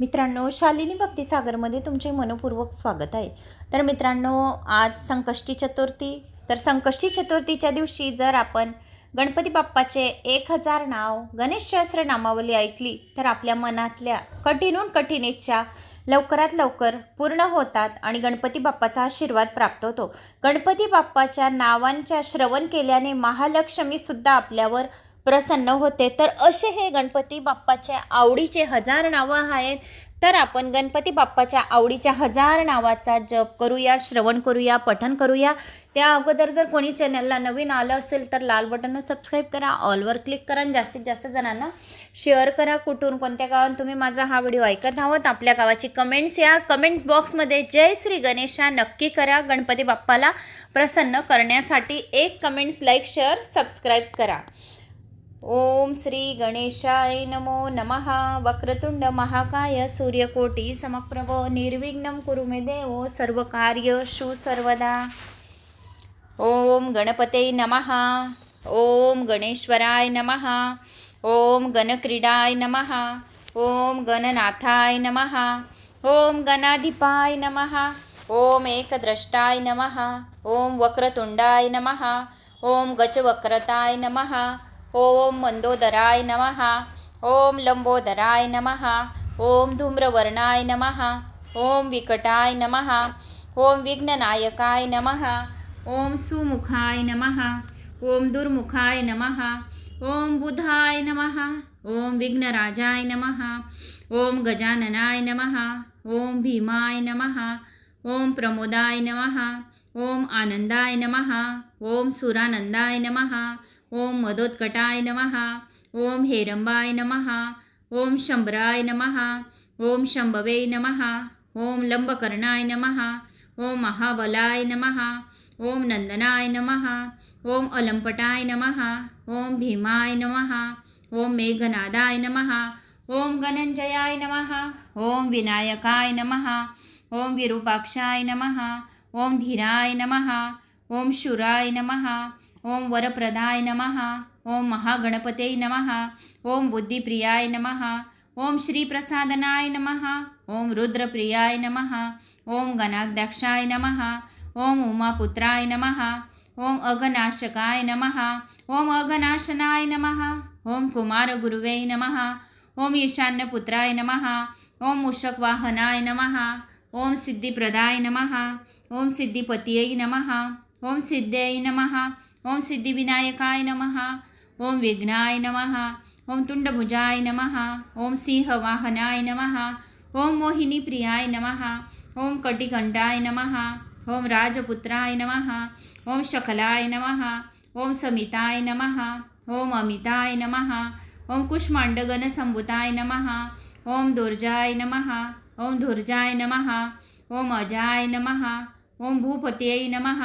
मित्रांनो शालिनी भक्तिसागरमध्ये तुमचे मनपूर्वक स्वागत आहे. तर मित्रांनो आज संकष्टी चतुर्थी. तर संकष्टी चतुर्थीच्या दिवशी जर आपण गणपती बाप्पाचे एक हजार नाव गणेश सहस्र नामावली ऐकली तर आपल्या मनातल्या कठीणून कठीण इच्छा लवकरात लवकर पूर्ण होतात आणि गणपती बाप्पाचा आशीर्वाद प्राप्त होतो. गणपती बाप्पाच्या नावांच्या श्रवण केल्याने महालक्ष्मीसुद्धा आपल्यावर प्रसन्न होते. तर असे हे गणपती बाप्पाचे आवडीचे हजार नावं आहेत. तर आपण गणपती बाप्पाच्या आवडीच्या हजार नावाचा जप करूया श्रवण करूया पठन करूया. त्या अगोदर जर कोणी चॅनलला नवीन आलं असेल तर लाल बटनवर सबस्क्राईब करा ऑलवर क्लिक करा आणि जास्तीत जास्त जणांना शेअर करा. कुठून कोणत्या गावात तुम्ही माझा हा व्हिडिओ ऐकत आहोत आपल्या गावाची कमेंट्स या कमेंट्स बॉक्समध्ये जय श्री गणेशा नक्की करा. गणपती बाप्पाला प्रसन्न करण्यासाठी एक कमेंट्स लाईक शेअर सबस्क्राईब करा. ओम श्री गणेशाय नमो नमः. वक्रतुंड महाकाय सूर्यकोटी समप्रभ. निर्विघ्नं कुरु मे देव सर्व कार्य शु सर्वदा. ओम गणपते नमः. ओम गणेश्वराय नमः. ओम गणक्रीडाय नमः. ओम गणनाथाय नमः. ओम गणाधिपाय नमः. ओम एकद्रष्टाय नमः. ओम वक्रतुंडाय नमः. ओम गजवक्रताय नमः. ओम मंदोदराय नमः ओम लंबोदराय नमः ओम धूम्रवर्णाय नमः ओम विकटाय नमः ओम विघ्ननायकाय नमः ओम सुमुखाय नमः ओम दुर्मुखाय नमः ओम बुधाय नमः ओम विघ्नराजाय नमः ओम गजाननाय नमः ओम भीमाय नमः ओम प्रमोदाय नमः ओम आनंदाय नमः ओम सुरानंदाय नमः ओम मदोत्कटाय नमः ओम हेरंबाय नमः ओम शंभराय नमः ओम शंभवे नमः ओम लंबकर्णाय नमः ओम महाबलाय नमः ओम नंदनाय नमः ओम अलंपटाय नमः ओम भीमाय नमः ओम मेघनादाय नमः ओम गणंजयाय नमः ओम विनायकाय नमः ओम विरूपाक्षाय नमः ओम धीराय नमः ओम शुराय नमः ओम वरप्रदाय नमः ओम महागणपते नमः ओम बुद्धिप्रियाय नमः ओम श्रीप्रसादनाय नमः ओम रुद्रप्रियाय नमः ओम गणाध्यक्षाय नमः ओम उमापुत्राय नमः ओम अघनाशकाय नमः ओम अघनाशनाय नमः ओम कुमारगुरुवे नमः ओम ईशान्यपुत्राय नमः ओम मूषकवाहनाय नमः ओम सिद्धिप्रदाय नमः ओम सिद्धिपतये नमः ओम सिद्धये नमः ओम सिद्धि विनायकाय नमः ओम विघ्नाय नमः ओम तुंडभुजाय नमः ओम सिंहवाहनाय नमः ओम मोहिनी प्रियाय नमः ओम कटिकंठाय नमः ओम राजपुत्राय नमः ओम शकलाय नमः ओम समिताय नमः ओम अमिताय नमः ओम कुष्मांडगणसंभुताय नमः ओम दुर्जाय नमः ओम धुर्जाय नमः ओम अजाय नमः ओम भूपतये नमः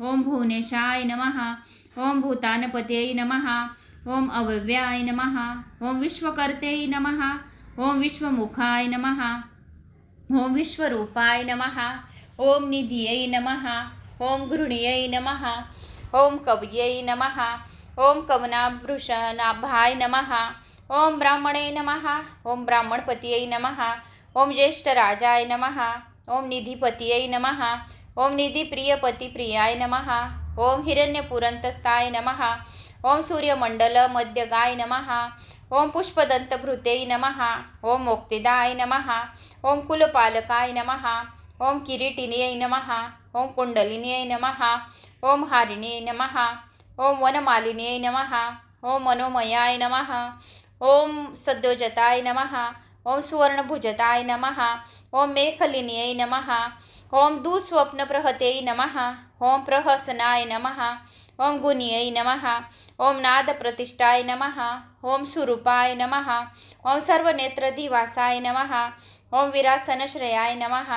ओम भुवनेशाय नमः ओम भूतानपतये नमः ओम अव्यव्याय नमः ओम विश्वकर्ते नमः ओम विश्वमुखाय नमः ओम विश्वरूपाय नमः ओम निधियै नमः ओम गृह्णयै नमः ओम कवयै नमः ओम कवनाभृषणाभाय नमः ओम ब्राह्मणे नमः ओम ब्राह्मणपतये नमः ओम ज्येष्ठराजाय नमः ओम निधिपतये नमः ओम निधिप्रियपतिप्रियाय नमः ओम हिरण्यपुरंतस्थाय नमः ओम सूर्यमण्डलमध्यगाय नमः ओम पुष्पदन्तभृते नमः ओम मोक्तिदाय नमः ओम कुलपालकाय नमः ओम किरीटिन्यै नमः ओम कुण्डलिन्यै नमः ओम हारिण्यै नमः ओम वनमालिन्यै नमः ओम मनोमयाय नमः ओम सद्योजताय नमः ओम सुवर्णभुजताय नमः ओम मेखलिन्यै नमः ओम दुःस्वप्नप्रहते नमः ओम प्रहसनाय नमः गुणियै नमः ओम नादप्रतिष्ठाय नमः ओम सुरूपाय नमः ओम सर्वनेत्रधिवासाय नमः ओम विरासनश्रयाय नमः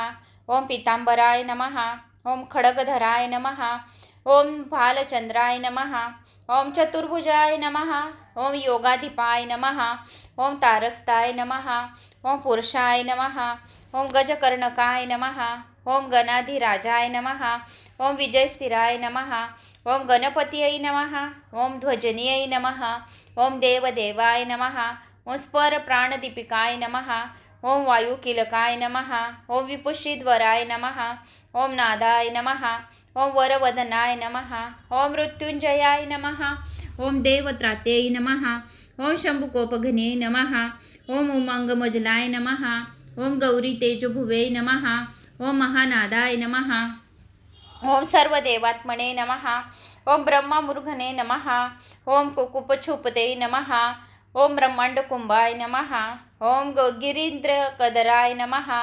ओम पितांबराय नमः ओम खड्गधराय नमः ओम भालचंद्राय नमः ओम चतुर्भुजाय नमः ओम योगाधिपाय नमः ओम तारकस्ताय नमः ओम पुरुषाय नमः ओम गजकर्णकाय नमः ओम गणाधिराजाय नमः ओम विजयस्थिराय नमः ओम गणपतीय नमः ओम ध्वजनीयै नमः ओम देवदेवाय नमः ओम स्पर प्राणदीपिकाय नमः ओम वायुकिलकाय नमः ओम विपुषिध्वराय नमः ओम नादाय नमः ओम वरवदनाय नमः ओम मृत्युंजयाय नमः ओम देवत्रातेय नमः ओम शंभुकोपघने नमः ओम उमांगमजलाय नमः ओम गौरी तेजभुवे नमः ओम महानादाय नमहा ओम सर्व देवात्मने नमहा ओम ब्रह्मा मुरुघने नमहा ओम कुकुपछुपते नमहा ओम ब्रह्मांड कुंभाय नमहा ओम गिरींद्र कदराय नमहा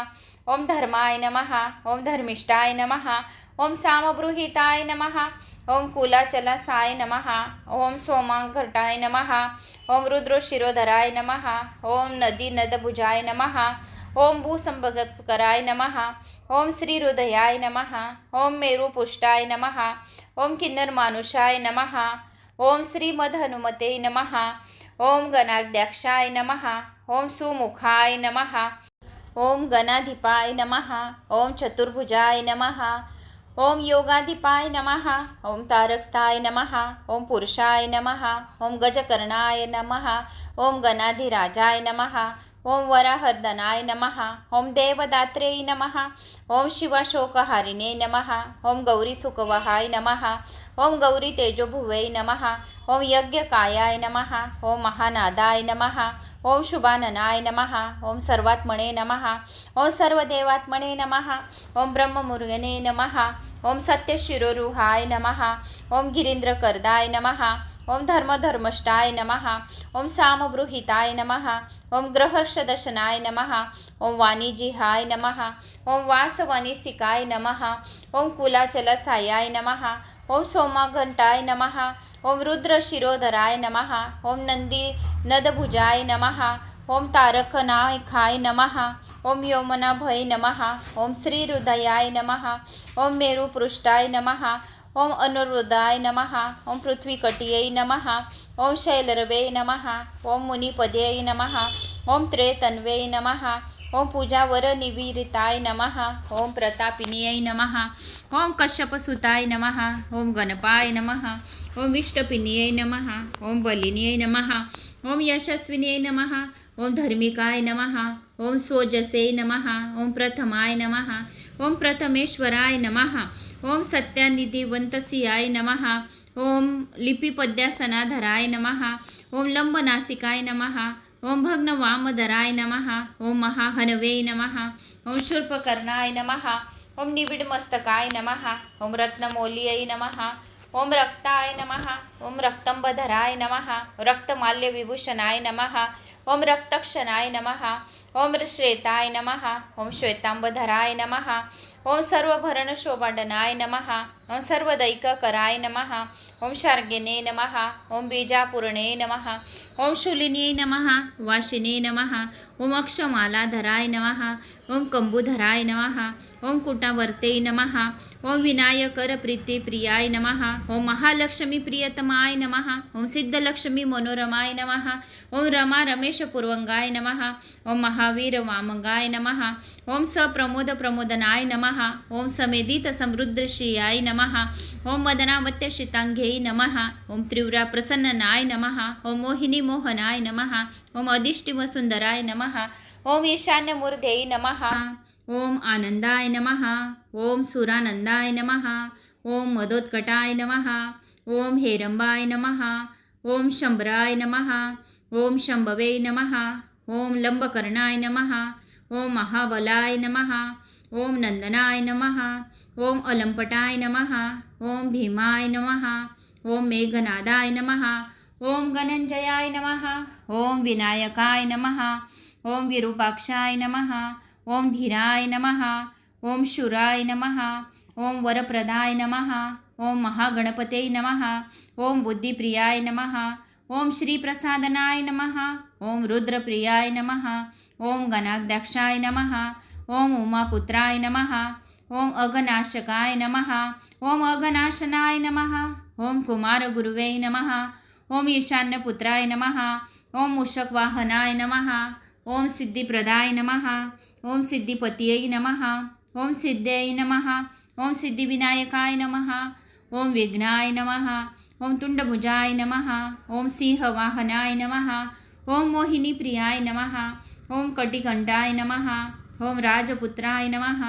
ओम धर्माय नमहा ओम धर्मिष्ठाय नमहा ओम सामबृहिताय नमहा ओम कुलाचलसाय नमहा ओम सोमांघटाय नमहा ओम रुद्रशिरोधराय नमहा ओम नदी नदभुजाय नमहा ओम भूसंभगकराय नमः ओम श्रीहृदयाय नमः ओम मेरुपुष्टाय नमः ओम किन्नरमानुषाय नमः ओम श्रीमदहनुमते नमः ओम गणाध्यक्षाय नमः ओम सुमुखाय नमः ओम गणाधिपाय नमः ओम चतुर्भुजाय नमः ओम योगाधिपाय नमः ओम तारकस्थाय नमः ओम पुरुषाय नमः ओम गजकर्णाय नमः ओम गणाधिराजाय नमः ओम वराहर्दनाय नमः ओम देवदात्रेय नमः ओम शिवशोकहारिणे नमः ओम गौरीसुखवहाय नमः ओम गौरी तेजोभुवे नमः ओम यज्ञकायाय नमः ओम महानादाय नमः ओम शुभाननाय नमः ओम सर्वात्मने नमः ओम सर्वदेवात्मने नमः ओम ब्रह्ममुर्गने नमः ओम सत्यशिरोरुहाय नमः ओम गिरीन्द्रकर्दाय नमः ओम धर्मधर्मष्टाय नमः ओम सामबृहिताय नमः ओम ग्रहर्षदशनाय नमः ओम वाणिजिहाय नमः ओम नमः ओम कुलाचलसायाय नमः ओम सोमाघंटाय नमः ओम रुद्रशिरोधराय नमः ओम नंदी नदभुजाय नमः ओम तारकनायकाय नमः ओम योमनाभय नमः ओम श्रीहृदयाय नमः ओम मेरुपृष्ठाय नमः ओम अनुरुदाय नमः ओम पृथ्वीकटियै नमः ओम शैलरवे नमः ओम मुनिपद्यै नमः ओम त्रेतन्वे नमः ओम पूजावरनिवीरिताय नमः ओम प्रतापिन्यै नमः ओम कश्यपसुताय नमः ओम गणपाय नमः ओम विष्टपिन्यै नमः ओम बलिन्यै नमः ओम यशस्विन्यै नमः ओम धर्मिकाय नमः ओम स्वजसे नमः ओम प्रथमाय नमः ओम प्रथमेश्वराय नमः ओम सत्यानिधिवंतसियाय नमः ओम लिपिपद्यासनाधराय नमः ओम लंबनासिकाय नमः ओम भग्नवामधराय नमः ओम महाहनवे नमः ओम शूर्पकर्णाय नमः ओम निबिडमस्तकाय नमः ओम रत्नमौल्यै नमः ओम रक्ताय नमः ओम रक्तंबधराय नमः रक्तमाल्यविभूषणाय नमः ओम रक्तक्षणाय नमः। ओम श्वेताय नमः। ओम श्वेतांबधराय नमः। ओम सर्वभरणशोभाडनाय नमः। ओम सर्वदैककराय नमः ओम शार्गिने नमः ओम बीजापूर्णे नमः ओम शूलिन्यै नमः वाशिने नमः ओम अक्षमालाधराय नमः ओम कंबुधराय नमः ओम कुटावर्ते नमः ओम प्रियाय नमः ओम महालक्ष्मी प्रियतमाय नमः ओम सिद्धलक्ष्मी मनोरमाय नमः ओम रमा रमेशपूर्वंगाय नमः ओम महावीर वामंगाय नमः ओम सप्रमोद प्रमोदनाय नमः ओम समेदित समृद्धश्रियाय नमः ओम मदनावत्य शितांघ्यै नमः ओम त्रिव्रा प्रसन्ननाय नमः ओम मोहिनी मोहनाय नमः ओम अधिष्टिवसुन्दराय नमः ओम ईशान्यमूर्ध्यै नमः ओम आनंदाय नमः ओम सुरानंदाय नमः ओम मदोत्कटाय नमः ओम हेरंबाय नमः ओम शंभराय नमः ओम शंभवे नमः ओम लंबकर्णाय नमः ओम महाबलाय नमः ओम नंदनाय नमः ओम अलंपटाय नमः ओम भीमाय नमः ओम मेघनादाय नमः ओम गणंजयाय नमः ओम विनायकाय नमः ओम विरूपाक्षाय नमः ओम धीराय नमः ओम शुराय नमः ओम वरप्रदाय नमः ओम महागणपते नमः ओम बुद्धिप्रियाय नमः ओम श्रीप्रसादनाय नमः ओम रुद्रप्रियाय नमः ओम गणाध्यक्षाय नमः ओम उमापुत्राय नमः ओम अघनाशकाय नमः ओम अघनाशनाय नमः ओम कुमारगुरुवे नमः ओम ईशान्यपुत्राय नमः ओम मूषकवाहनाय नमः ओम सिद्धिप्रदाय नमः ओम सिद्धिपतये नमः ओम सिद्ध्यै नमः ओम सिद्धिविनायकाय नमः ओम विघ्नाय नमः ओम तुंडभुजाय नमः ओम सिंहवाहनाय नमः ओम मोहिनीप्रियाय नमः ओम कटिकंठाय नमः ओम राजपुत्राय नमः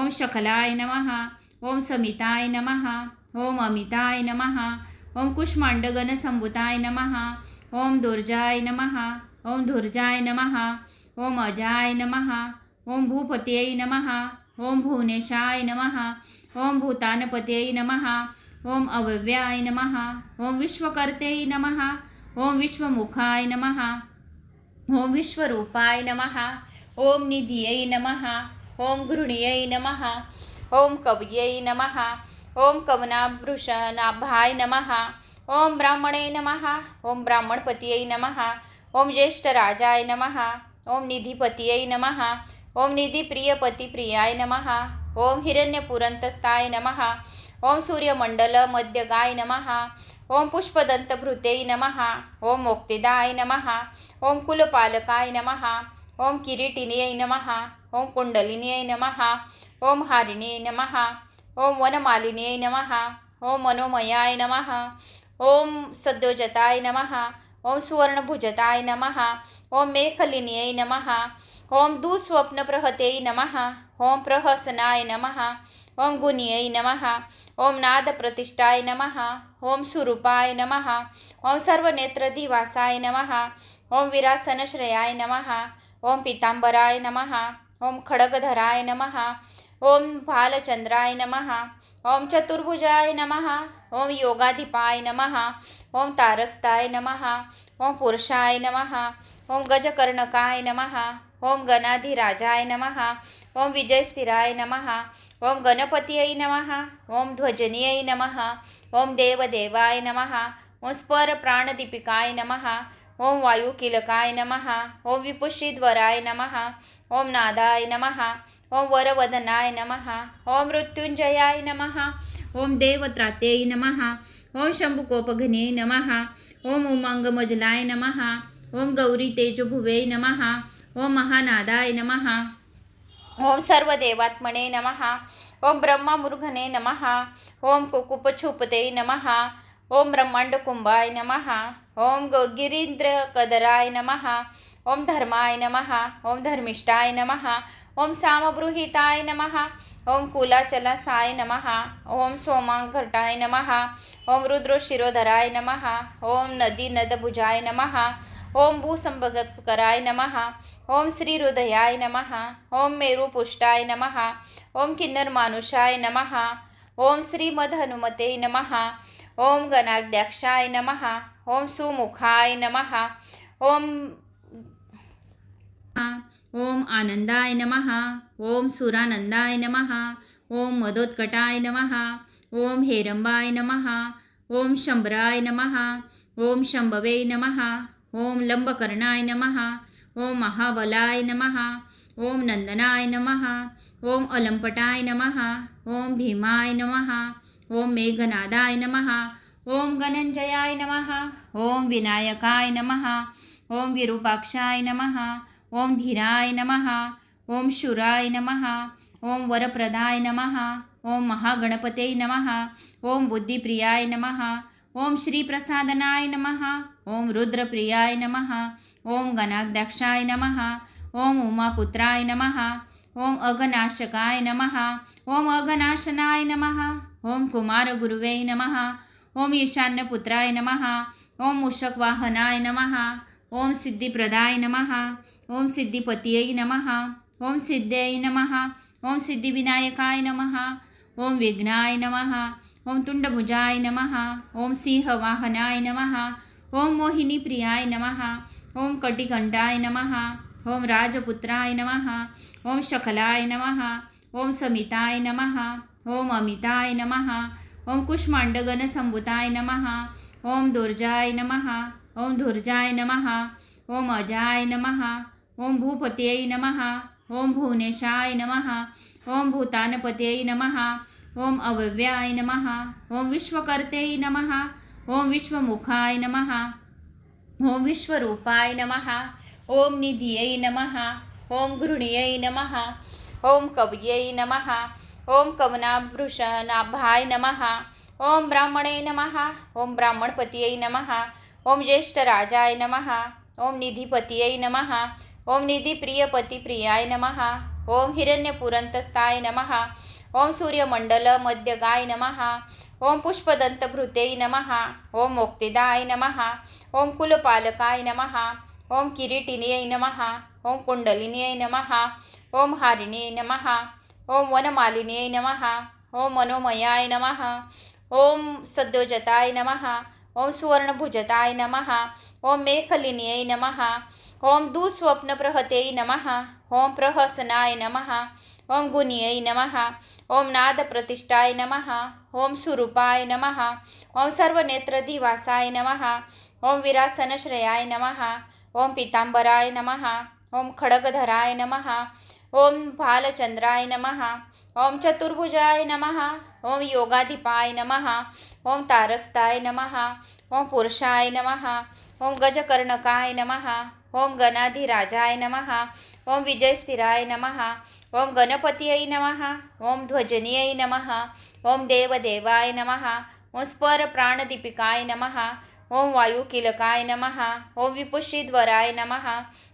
ओम शकलाय नमः ओम समिताय नमः ओम अमिताय नमः ओम कुष्मांडगणसंभुताय नमः ओम दुर्जाय नमः ओम धुर्जाय नमः ओम अजाय नमः ओम भूपतये नमः ओम भुवनेशाय नमः ओम भूतानपतये नमः ओम अव्यव्याय नमः ओम विश्वकर्ते नमः ओम विश्वमुखाय नमः ओम विश्वरूपाय नमः ओम निधियै नमः ओम गृह्णयै नमः ओम कवयै नमः ओम कवनाभृषणाभाय नमः ओम ब्राह्मणे नमः ओम ब्राह्मणपतये नमः ओम ज्येष्ठराजाय नमः ओम निधिपतये नमः ओम निधिप्रियपतिप्रियाय नमः ओम हिरण्यपुरन्तस्थाय नमः ओम सूर्यमण्डलमध्यगाय नमः ओम पुष्पदन्तभृते नमः ओम मोक्तिदाय नमः ओम कुलपालकाय नमः ओम किरीटिन्यै नमः ओम कुण्डलिन्यै नमः ओम हारिण्यै नमः ओम वनमालिन्यै नमः ओम मनोमयाय नमः ओम सद्योजताय नमः ओम सुवर्णभुजताय नमः ओम मेखलिन्यै नमः ओम दुःस्वप्नप्रहते नमः ओम प्रहसनाय नमः ओम गुण्यै नमः ओम नादप्रतिष्ठाय नमः ओम सुरूपाय नमः ओम सर्वनेत्रधिवासाय नमः ओम विरासनश्रयाय नमः ओम पितांबराय नमः ओम खडगधराय नमः ओम भालचंद्राय नमः ओम चतुर्भुजाय नमः ओम योगाधिपाय नमः ओम तारकस्ताय नमः ओम पुरुषाय नमः ओम गजकर्णकाय नमः ओम गणाधिराजाय नमः ओम विजयस्थिराय नमः ओम गणपतीय नमः ओम ध्वजनीय नमः ओम देवदेवाय नमः ओम स्परप्राणदीपिकाय नमः ओम वायुकिलकाय नमहा ओम विपुषीद्वराय नमहा ओम नादाय नमहा ओम वरवदनाय नमहा ओम मृत्युंजयाय नमहा ओम देवत्रातेय नमहा ओम शंभुकोपघने नमहा ओम उमांगमजलाय नमहा ओम गौरी तेजभुवे नमहा ओम महानादाय नमहा ओम सर्वदेवात्मने नमहा ओम ब्रह्मामृघने नमहा ओम कुकुपछुपते नमहा ओम ब्रह्मांडकुंभाय नमः ओम गिरींद्रकदराय नमः ओम धर्माय नमः ओम धर्मिष्ठाय नमः ओम सामबृहिताय नमः ओम कुलाचलसाय नमः ओम सोमाघटाय नमः ओम रुद्रशिरोधराय नमः ओम नदी नदभुजाय नमः ओम भूसंभगकराय नमः ओम श्रीहृदयाय नमः ओम मेरुपुष्टाय नमः ओम किन्नरमानुषाय नमः ओम श्रीमदहनुमते नमः ओम गणाध्यक्षाय नमः ओम सुमुखाय नमः ओम ओम आनंदाय नमः ओम सुरानंदाय नमः ओम मदोत्कटाय नमः ओम हेरंबाय नमः ओम शंभराय नमः ओम शंभवे नमः ओम लंबकर्णाय नमः ओम महाबलाय नमः ओम नंदनाय नमः ओम अलंपटाय नमः ओम भीमाय नमः ओम मेघनादाय नमः ओम गणंजयाय नमः ओम विनायकाय नमः ओम विरूपाक्षाय नमः ओम धीराय नमः ओम शुराय नमः ओम वरप्रदाय नमः ओम महागणपते नमः ओम बुद्धिप्रियाय नमः ओम श्रीप्रसादनाय नमः ओम रुद्रप्रियाय नमः ओम गणाध्यक्षाय नमः ओम उमापुत्राय नमः ओम अघनाशकाय नमः ओम अघनाशनाय नमः ओम कुमारगुरुवे नमः ओम ईशान्यपुत्राय नमः ओम मूषकवाहनाय नमः ओम सिद्धिप्रदाय नमः ओम सिद्धिपतये नमः ओम सिद्ध्यै नमः ओम सिद्धिविनायकाय नमः ओम विघ्नाय नमः ओम तुंडभुजाय नमः ओम सिंहवाहनाय नमः ओम मोहिनीप्रियाय नमः ओम कटिकंठाय नमः ओम राजपुत्राय नमः ओम शकलाय नमः ओम समिताय नमः ओम अमिताय नमः ओम कुष्मांडगणसंभुताय नमः ओम दुर्जाय नमः ओम धुर्जाय नमः ओम अजाय नमः ओम भूपतये नमः ओम भुवनेशाय नमः ओम भूतानपतये नमः ओम अव्यव्याय नमः ओम विश्वकर्ते नमः ओम विश्वमुखाय नमः ओम विश्वरूपाय नमः ओम निधियै नमः ओम घृणीयै नमः ओम कवयै नमः ओम कवनाभृषणाभाय नमः ओम ब्राह्मणे नमः ओम ब्राह्मणपतियै नमः ओम ज्येष्ठराजाय नमः ओम निधिपतियै नमः ओम निधिप्रियपतिप्रियाय नमः ओम हिरण्यपुरंतस्ताय नमः ओम सूर्यमंडलमध्यगाय नमः ओम पुष्पदंतभृते नमः ओम मोक्तिदाय नमः ओम कुलपालकाय नमः ओम किरीटिन्यै नमः ओम कुंडलिन्यै नमः ओम हारिण्यै नमः ओम वनमालिन्यै नमः ओम मनोमयाय नमः ओम सद्योजताय नमः ओम सुवर्णभुजताय नमः ओम मेखलिन्यै नमः ओम दुःस्वप्नप्रहते नमः ओम प्रहसनाय नमः ओम गुणियै नमः ओम नादप्रतिष्ठाय नमः ओम सुरूपाय नमः ओम सर्वनेत्रधिवासाय नमः ओम विरासनश्रयाय नमः ओम पितांबराय नमः ओम खडगधराय नमः ओम भालचंद्राय नमः ओम चतुर्भुजाय नमः ओम योगाधिपाय नमः ओम तारकस्ताय नमः ओम पुरुषाय नमः ओम गजकर्णकाय नमः ओम गणाधिराजाय नमः ओम विजयस्थिराय नमः ओम गणपतीय नमः ओम ध्वजनीयै नमः ओम देवदेवाय नमः ओम स्परप्राणदीपिकाय नमः ओम वायुकिलकाय नमः ओम विपुषीद्वराय नमः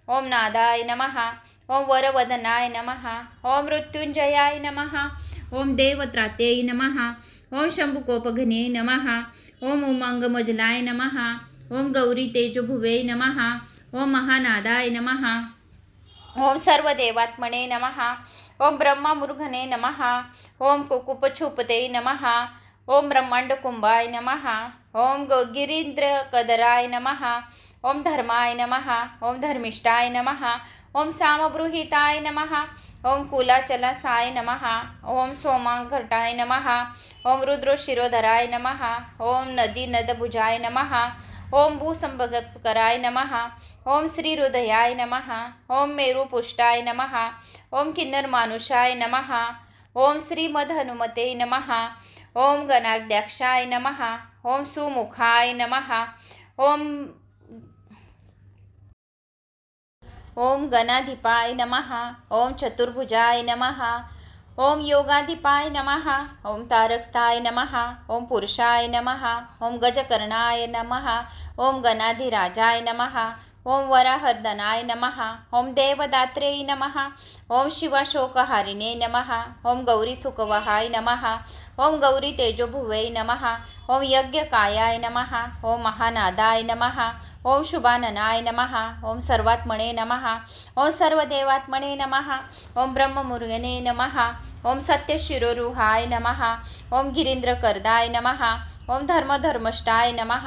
ओम नादाय नमः ओम वरवदनाय नमः ओम मृत्युंजयाय नमः ओम देवत्रात्यै नमः ओम शंभुकोपघने नमः ओम उमंगमजलाय नमः ओम गौरी तेजभुवे नमः ओम महानादाय नमः ओम सर्वदेवात्मने नमः ओम ब्रह्मामुर्घने नमः ओम कुकुपछुपते नमः ओम ब्रह्मांडकुंभाय नमः ओम ग गिरीन्द्रकदराय नमः ओम धर्माय नमः ओम धर्मिष्ठाय नमः ओम सामबृहिताय नमः ओम कुलाचलसाय नमः ओम सोमांघटाय नमः ओम रुद्रशिरोधराय नमः ओम नदी नदभुजाय नमः ओम भूसंभगकराय नमः ओम श्रीहृदयाय नमः ओम मेरुपुष्टाय नमः ओम किन्नरमानुषाय नमः ओम श्रीमदहनुमते नमः ओम गणाध्यक्षाय नमः ओम सुमुखाय नमः ओम ओम गणाधिपाय नमः ओम चतुर्भुजाय नमः ओम योगाधिपाय नमः ओम तारकस्थाय नमः ओम पुरुषाय नमः ओम गजकर्णाय नमः ओम गणाधिराजाय नमः ओम वराहर्दनाय नमः ओम देवदात्रे नमः ओम शिवाशोकहारिणे नमः ओम गौरीसुखवहाय नमः ओम गौरी तेजो भुवै नमहा ओम यज्ञकायाय नमहा ओम महानादाय नमहा ओम शुभाननाय नमहा ओम सर्वात्मणे नमहा ओम सर्वदेवात्मणे नमहा ओम ब्रह्ममुर्गने नमहा ओम सत्यशिरोरुहाय नमः ओम गिरीन्द्रकर्दाय नमः ओम धर्मधर्मष्टाय नमः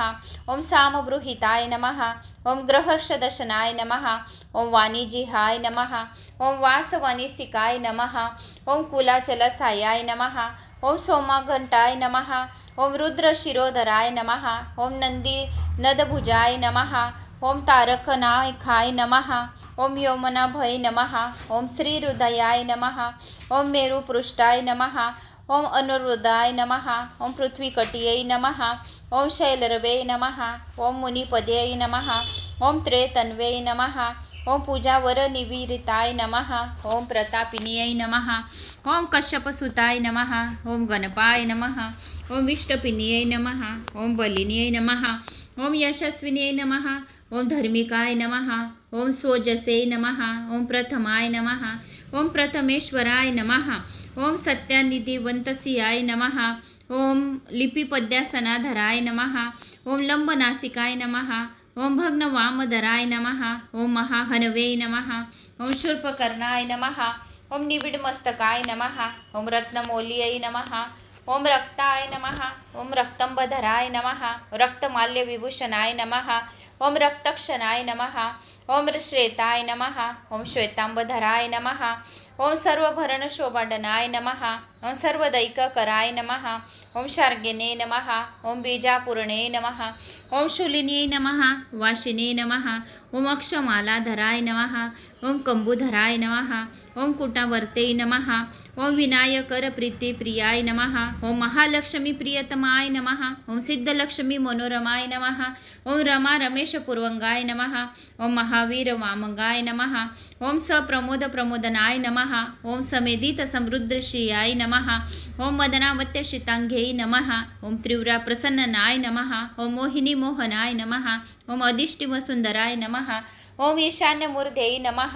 ओम सामबृहिताय नमः ओम ग्रहर्षदशनाय नमः ओम वाणिजिहाय नमः ओम वासवानिसिकाय नमः ओम कुलाचलसायाय नमः ओम सोमाघंटाय नमः ओम रुद्रशिरोधराय नमः ओम नंदी नदभुजाय नमः ओम तारकनायकाय नमः ओम योमनाभय नमः ओम श्रीहृदयाय नमः ओम मेरुपृष्ठाय नमः ओम अनुरुदाय नमः ओम पृथ्वीकटियै नमः ओम शैलरवे नमः ओम मुनिपदयै नमः ओम त्रेतन्वे नमः ओम पूजावरनिवीरिताय नमः ओम प्रतापिन्यै नमः ओम कश्यपसुताय नमः ओम गणपाय नमः ओम विष्टपिन्यै नमः ओम बलिन्यै नमः ओम यशस्विन्यै नमः ओम धर्मिकाय नमः ओम स्वजसे नमः ओम प्रथमाय नमः ओम प्रथमेश्वराय नमः ओम सत्यानिधिवंतसियाय नमः ओम लिपिपद्यासनाधराय नमः ओम लंबनासिकाय नमः ओम भग्नवामधराय नमः ओम महाहनवे नमः ओम शूर्पकर्णाय नमः ओम निबिडमस्तकाय नमः ओम रत्नमौल्यै नमः ओम रक्ताय नमः ओम रक्तंबधराय नमः रक्तमाल्यविभूषणाय नमः ओम रक्तक्षणाय नमः ओम श्वेताय नमः ओम श्वेतांबधराय नमः ओम सर्वभरणशोभाडनाय नमः। ओम सर्वदैककराय नमः ओम शार्गिने नमः ओम बीजापूर्णे नमः ओम शूलिन्यै नमः वाशिने नमः ओम अक्षमालाधराय नमः ओम कंबुधराय नमः ओम कुटावर्ते नमः ओम विनायकर प्रीतिप्रियाय नमः ओम महालक्ष्मी प्रियतमाय नमः ओम सिद्धलक्ष्मी मनोरमाय नमः ओम रमा रमेश पूर्वंगाय नमः ओम महावीर वामंगाय नमः ओम सप्रमोद प्रमोदनाय नमः ओम समेदित समृद्धश्रियाय नमः। ओम मदनावत्य शितांघ्यै नमः। ओम त्रिव्रा प्रसन्ननाय नमः। ओम मोहिनी मोहनाय नमः। ओम अधिष्टिवसुंदराय नमः। ओम ईशान्य नमः।